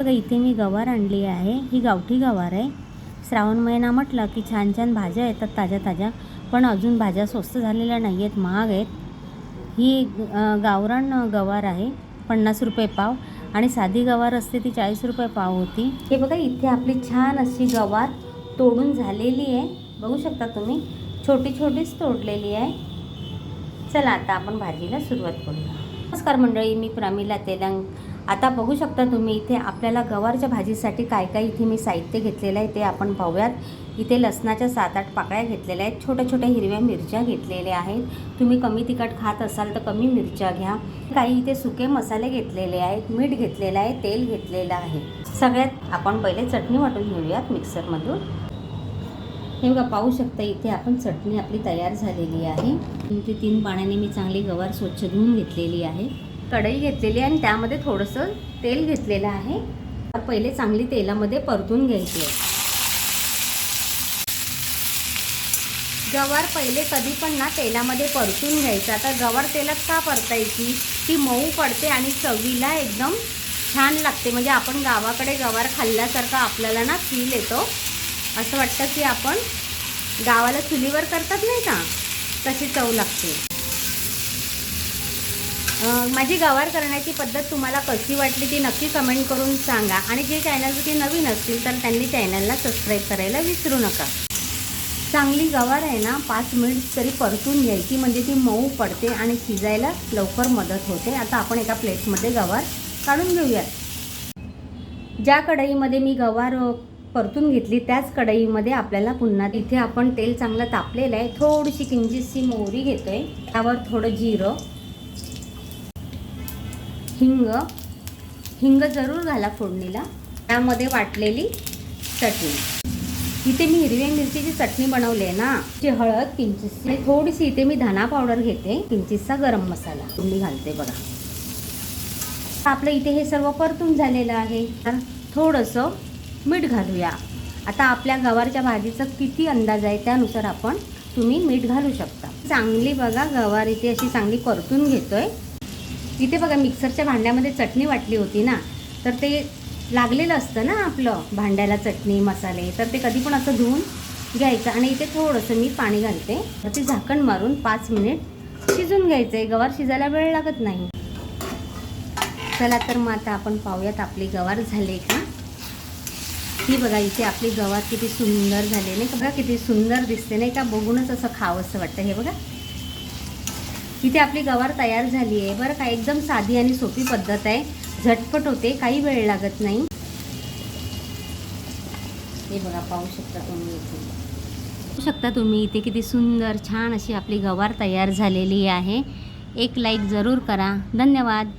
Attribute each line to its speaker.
Speaker 1: बघा इथे मी गवार आणली आहे. ही गावठी गवार आहे. श्रावण महिना म्हटलं की छान छान भाज्या येतात ताज्या ताज्या. पण अजून भाज्या स्वस्त झालेल्या नाही आहेत महाग आहेत. ही गावरान गवार आहे पन्नास रुपये पाव. आणि साधी गवार असते ती चाळीस रुपये पाव होती. हे बघा इथे आपली छान अशी गवार तोडून झालेली आहे. बघू शकता तुम्ही छोटी छोटीच तोडलेली आहे. चला आता आपण भाजीला सुरुवात करूया. नमस्कार मंडळी मी प्रमिला तेलंग. आता बघू शकता तुम्ही इथे आपल्याला गवारच्या भाजीसाठी काय काय इथे मी साहित्य घेतलेलं आहे ते आपण पाहूयात. इथे लसणाच्या सात आठ पाकळ्या घेतलेल्या आहेत. छोट्या छोट्या हिरव्या मिरच्या घेतलेल्या आहेत. तुम्ही कमी तिखट खात असाल तर कमी मिरच्या घ्या. काही इथे सुके मसाले घेतलेले आहेत. मीठ घेतलेलं आहे. तेल घेतलेलं आहे. सगळ्यात आपण पहिले चटणी वाटून घेऊयात मिक्सरमधून. हे बघा पाहू शकता इथे आपण चटणी आपली तयार झालेली आहे. इथे तीन पाण्याने मी चांगली गवार स्वच्छ धुवून घेतलेली आहे. कढई घेतलेली आहे आणि त्यामध्ये थोडंसं तेल घेतलेलं आहे. पहिले चांगली तेलामध्ये परतून घ्यायची आहे. गवार पहिले कधी पण ना तेलामध्ये परतून घ्यायचं. आता गवार तेलात का परतायची? ती मऊ पडते आणि चवीला एकदम छान लागते. म्हणजे आपण गावाकडे गवार खाल्ल्यासारखं आपल्याला ना फील येतो. असं वाटतं की आपण गावाला चुलीवर करतात नाही का? तशी चव लागते. माझी गवार करण्याची पद्धत तुम्हाला कशी वाटली ती नक्की कमेंट करून सांगा. आणि जे चॅनलवरती नवीन असतील तर त्यांनी चॅनलला सबस्क्राईब करायला विसरू नका. चांगली गवार आहे ना पाच मिनिट तरी परतून घ्यायची म्हणजे ती मऊ पडते आणि शिजायला लवकर मदत होते. आता आपण एका प्लेटमध्ये गवार काढून घेऊयात. ज्या कढईमध्ये मी गवार परतून घेतली त्याच कढईमध्ये आपल्याला पुन्हा इथे आपण तेल चांगलं तापलेलं आहे. थोडीशी किंचितशी मोहरी घेतो आहे त्यावर थोडं जिरं हिंग. हिंग जरूर घाला फोडणीला. त्यामध्ये वाटलेली चटणी. इथे मी हिरव्या मिरचीची चटणी बनवली आहे ना. ती हळद किंचिस थोडीशी इथे मी धना पावडर घेते. किंचिसचा गरम मसाला. तुम्ही घालते बघा. आपलं इथे हे सर्व परतून झालेलं आहे. तर थोडंसं मीठ घालूया. आता आपल्या गवारच्या भाजीचा किती अंदाज आहे त्यानुसार आपण तुम्ही मीठ घालू शकता. चांगली बघा गवार इथे अशी चांगली परतून घेतोय. इथे बघा मिक्सरच्या भांड्यामध्ये चटणी वाटली होती ना तर ते लागलेलं असतं ना आपलं भांड्याला चटणी मसाले तर ते कधी पण असं धुवून घ्यायचं. आणि इथे थोडंसं मी पाणी घालते. तर ते झाकण मारून पाच मिनिट शिजून घ्यायचं आहे गवार शिजायला वेळ लागत नाही. चला तर मग आता आपण पाहूयात आपली गवार झाली का? ही बघा इथे आपली गवार किती सुंदर झाली. नाही का बघा किती सुंदर दिसते. नाही का? बघूनच असं खावंसं वाटतं. हे बघा इथे आपली गवार तयार झाली आहे. बरं का एकदम साधी आणि सोपी पद्धत आहे. झटपट होते काही वेळ लागत नाही. हे बघा पाहू शकता तुम्ही इथे. पाहू शकता तुम्ही इथे किती सुंदर छान अशी आपली गवार तयार झालेली आहे. एक लाईक जरूर करा. धन्यवाद.